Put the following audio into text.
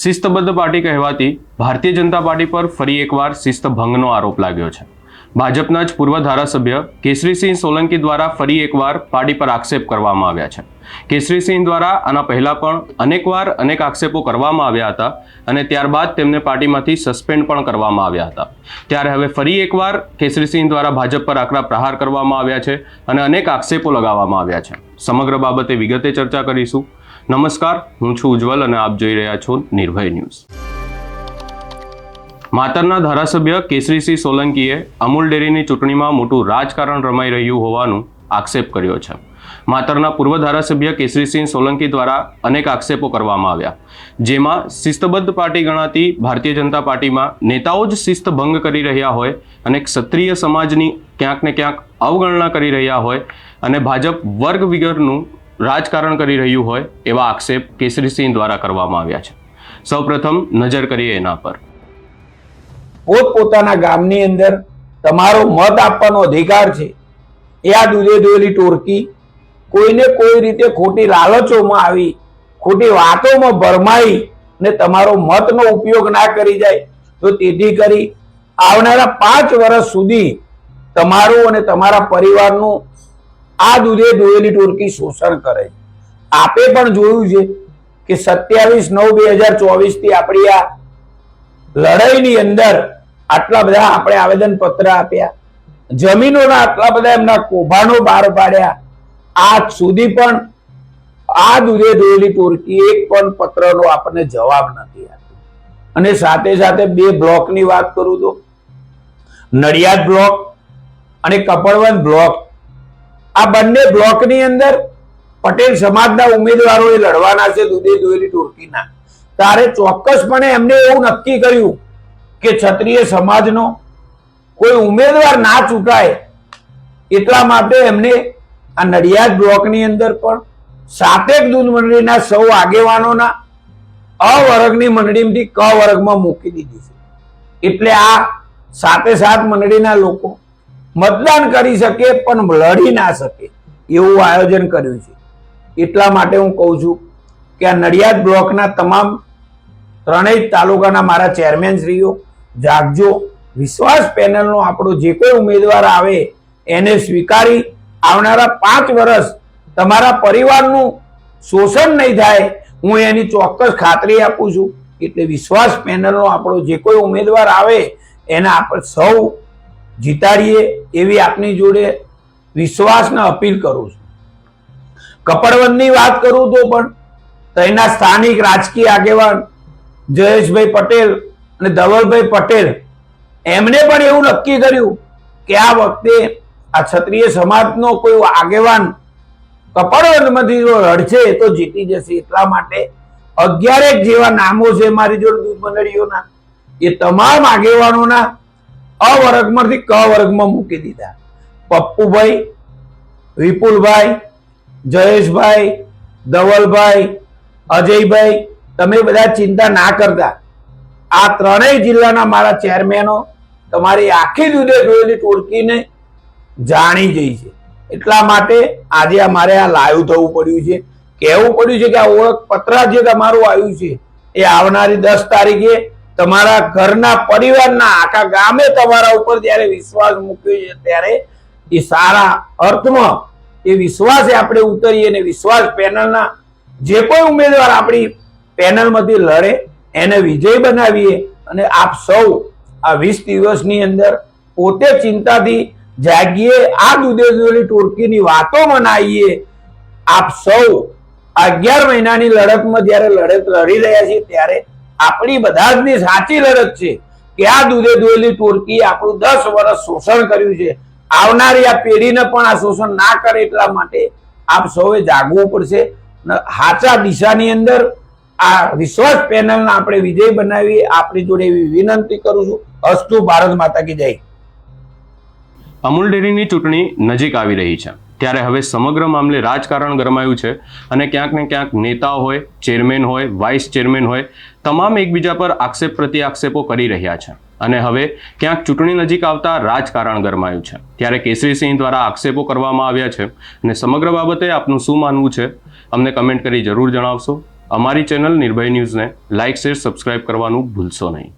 શિસ્તબદ્ધ પાર્ટી કહેવાતી ભારતીય જનતા પાર્ટી પર ફરી એકવાર શિસ્તભંગનો આરોપ લાગ્યો છે. ભાજપના જ પૂર્વ ધારાસભ્ય કેસરીસિંહ સોલંકી દ્વારા ફરી એકવાર પાર્ટી પર આક્ષેપ કરવામાં આવ્યા છે. કેસરીસિંહ દ્વારા આના પહેલા પણ અનેકવાર અનેક આક્ષેપો કરવામાં આવ્યા હતા અને ત્યારબાદ તેમને પાર્ટીમાંથી સસ્પેન્ડ પણ કરવામાં આવ્યા હતા. ત્યારે હવે ફરી એકવાર કેસરીસિંહ દ્વારા ભાજપ પર આકરા પ્રહાર કરવામાં આવ્યા છે અને અનેક આક્ષેપો લગાવવામાં આવ્યા છે. સમગ્ર બાબતે વિગતે ચર્ચા કરીશું. નમસ્કાર, હું છું ઉજ્જવલ અને આપ જોઈ રહ્યા છો નિર્ભય ન્યૂઝ. માતરના ધારાસભ્ય કેસરીસિંહ સોલંકીએ અમૂલ ડેરીની ચૂંટણીમાં મોટું રાજકારણ રમાઈ રહ્યું હોવાનું આક્ષેપ કર્યો છે. માતરના પૂર્વ ધારાસભ્ય કેસરીસિંહ સોલંકી દ્વારા અનેક આક્ષેપો કરવામાં આવ્યા. જેમાં શિસ્તબદ્ધ પાર્ટી ગણાતી ભારતીય જનતા પાર્ટીમાં નેતાઓ જ શિસ્ત ભંગ કરી રહ્યા હોય અને ક્ષત્રિય સમાજની ક્યાંક ને ક્યાંક અવગણના કરી રહ્યા હોય અને ભાજપ વર્ગ વિગરનું રાજકારણ કરી રહ્યું હોય એવા આક્ષેપ કેસરીસિંહ દ્વારા કરવામાં આવ્યા છે. સૌપ્રથમ નજર કરીએ એના પર. પોતપોતાના ગામની અંદર તમારો મત આપવાનો અધિકાર છે. એ આ દૂધે દોયેલી ટોળકી કોઈને કોઈ રીતે ખોટી લાલચોમાં આવી, ખોટી વાતોમાં ભરમાઈ ને તમારો મતનો ઉપયોગ ના કરી જાય, તો તેથી કરી આવનારા પાંચ વર્ષ સુધી તમારું અને તમારા પરિવારનું આ દૂધે દોયેલી ટોળકી શોષણ કરે છે. આપે પણ જોયું છે કે સત્યાવીસ નવ બે હજાર ચોવીસથી આપણી આ લડાઈની અંદર આટલા બધા આપણે આવેદન પત્ર આપ્યા, જમીનોના આટલા બધા એમના કોભાનો બહાર પાડ્યા. આજ સુધી પણ આ દૂધે દોયેલી ટોળકી એક પણ પત્રનો આપણને જવાબ નથી આપ્યો. અને સાથે સાથે બે બ્લોકની વાત કરું તો, નડિયાદ બ્લોક અને કપડવંત બ્લોક. આ બંને બ્લોકની અંદર પટેલ સમાજના ઉમેદવારોએ લડવાના છે, દૂધે દોયેલી ટોળકીના. ત્યારે ચોક્કસપણે એમને એવું નક્કી કર્યું કે ક્ષત્રિય સમાજનો કોઈ ઉમેદવાર ના ચૂંટાય, એટલા માટે એમને આ નડિયાદ બ્લોકની અંદર પણ સાતેક દૂધ મંડળીના સૌ આગેવાનોના અ વર્ગની મંડળીમાંથી ક વર્ગમાં મૂકી દીધી છે. એટલે આ સાતે સાત મંડળીના લોકો મતદાન કરી શકે પણ લડી ના શકે. એવું આયોજન કર્યું છે. એટલા માટે હું કહું છું કે આ નડિયાદ બ્લોકના તમામ ત્રણેય તાલુકાના મારા ચેરમેન શ્રીઓ જાગજો, વિશ્વાસ પેનલનો આપણો જે કોઈ ઉમેદવાર આવે એને સ્વીકારી આવનારા પાંચ વર્ષ તમારા પરિવારનું શોષણ નહીં થાય, હું એની ચોક્કસ ખાતરી આપું છું. એટલે વિશ્વાસ પેનલનો આપણો જે કોઈ ઉમેદવાર આવે, એના આપણે સૌ જીતાડીએ એવી આપની જોડે વિશ્વાસને અપીલ કરું છું. કપડવનની વાત કરું તો પણ તેના સ્થાનિક રાજકીય આગેવાન જયેશભાઈ પટેલ અને ધવલભાઈ પટેલ એમણે પણ એવું નક્કી કર્યું કે આ વખતે આ ક્ષત્રિય સમાજનો કોઈ આગેવાન કપડવનમાંથી જો રડશે તો જીતી જશે એટલા માટે અગિયારેક જેવા નામો છે મારી જોડે દૂધ મંડળીઓના. એ તમામ આગેવાનોના અ વર્ગમાંથી ક વર્ગમાં મૂકી દીધા. પપ્પુભાઈ, વિપુલભાઈ, જયેશભાઈ, ધવલભાઈ, અજયભાઈ, તમે બધા ચિંતા ના કરતા. આ ત્રણેય જિલ્લાના મારા ચેરમેનો તમારી આખી જુદે જોયેલી ટોળકીને જાણી જઈ છે. એટલા માટે આજે અમારે આ લાઈવ થવું પડ્યું છે. કહેવું પડ્યું છે કે આ ઓળખ પત્ર જે તમારું આવ્યું છે, એ આવનારી દસ તારીખે તમારા ઘરના પરિવારના આખા ગામે તમારા ઉપર જ્યારે વિશ્વાસ મૂક્યો છે, ત્યારે એ સારા અર્થમાં એ વિશ્વાસે આપણે ઉતરીએ અને વિશ્વાસ પેનલના જે કોઈ ઉમેદવાર આપણી પેનલમાંથી લડે, એને વિજય બનાવીએ અને આપ સૌ આ વીસ દિવસની અંદર પોતે ચિંતાથી જાગીએ આ દૂધે દૂધેલી વાતો મનાવીએ. આપ સૌ અગિયાર મહિનાની લડતમાં જ્યારે લડત લડી રહ્યા છીએ, ત્યારે આપણી બધા જની સાચી લડત છે કે આ દૂધે દોયેલી ટોળકી આપણું દસ વર્ષ શોષણ કર્યું છે. આવનારી આ પેઢીને પણ આ શોષણ ના કરે એટલા માટે આપ સૌએ જાગવું પડશે. હાચા દિશાની અંદર આ વિશ્વાસ પેનલને આપણે વિજય બનાવીએ. આપણી જોડે એવી વિનંતી કરું છું. અસ્તુ ભારત માતા કી જય. અમૂલ ડેરીની ચૂંટણી નજીક આવી રહી છે. ત્યારે હવે સમગ્ર મામલે રાજકારણ ગરમાયું છે અને ક્યાંક ને ક્યાંક નેતા હોય, ચેરમેન હોય, વાઇસ ચેરમેન હોય, તમામ એકબીજા પર આક્ષેપ પ્રતિ આક્ષેપો કરી રહ્યા છે. અને હવે ક્યાંક ચૂંટણી નજીક આવતા રાજકારણ ગરમાયું છે. ત્યારે કેસરીસિંહ દ્વારા આક્ષેપો કરવામાં આવ્યા છે અને સમગ્ર બાબતે આપનું શું માનવું છે અમને કમેન્ટ કરી જરૂર જણાવશો. અમારી ચેનલ નિર્ભય ન્યૂઝને લાઇક, શેર, સબસ્ક્રાઇબ કરવાનું ભૂલશો નહીં.